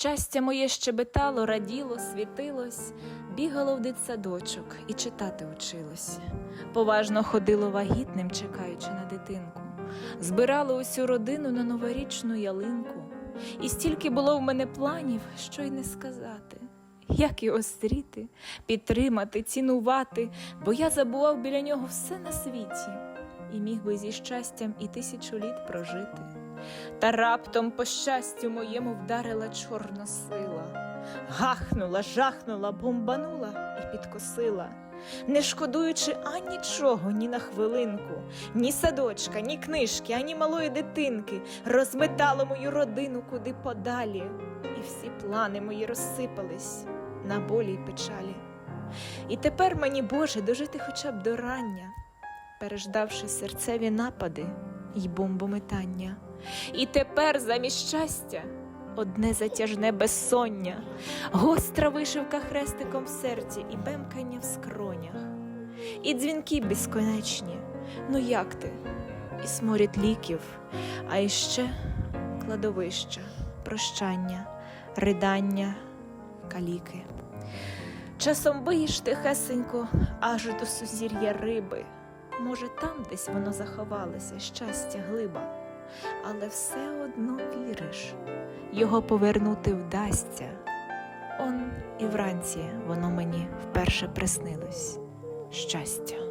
Щастя моє щебетало, раділо, світилось, бігало в дитсадочок і читати училось. Поважно ходило вагітним, чекаючи на дитинку, збирало усю родину на новорічну ялинку. І стільки було в мене планів, що й не сказати. Як його зустріти, підтримати, цінувати, бо я забував біля нього все на світі і міг би зі щастям і тисячу літ прожити. Та раптом по щастю моєму вдарила чорна сила, гахнула, жахнула, бомбанула і підкосила, не шкодуючи ані нічого, ні на хвилинку, ні садочка, ні книжки, ані малої дитинки, розметало мою родину куди подалі, і всі плани мої розсипались на болі й печалі. І тепер мені, Боже, дожити хоча б до рання, переждавши серцеві напади й бомбометання. І тепер замість щастя одне затяжне безсоння, гостра вишивка хрестиком в серці і бемкання в скронях, і дзвінки безконечні. Ну як ти? І сморід ліків, а іще кладовища, прощання, ридання, каліки. Часом виїш тихесенько аж до сузір'я риби. Може, там десь воно заховалося, щастя глиба, але все одно віриш, його повернути вдасться. Он і вранці воно мені вперше приснилось щастя.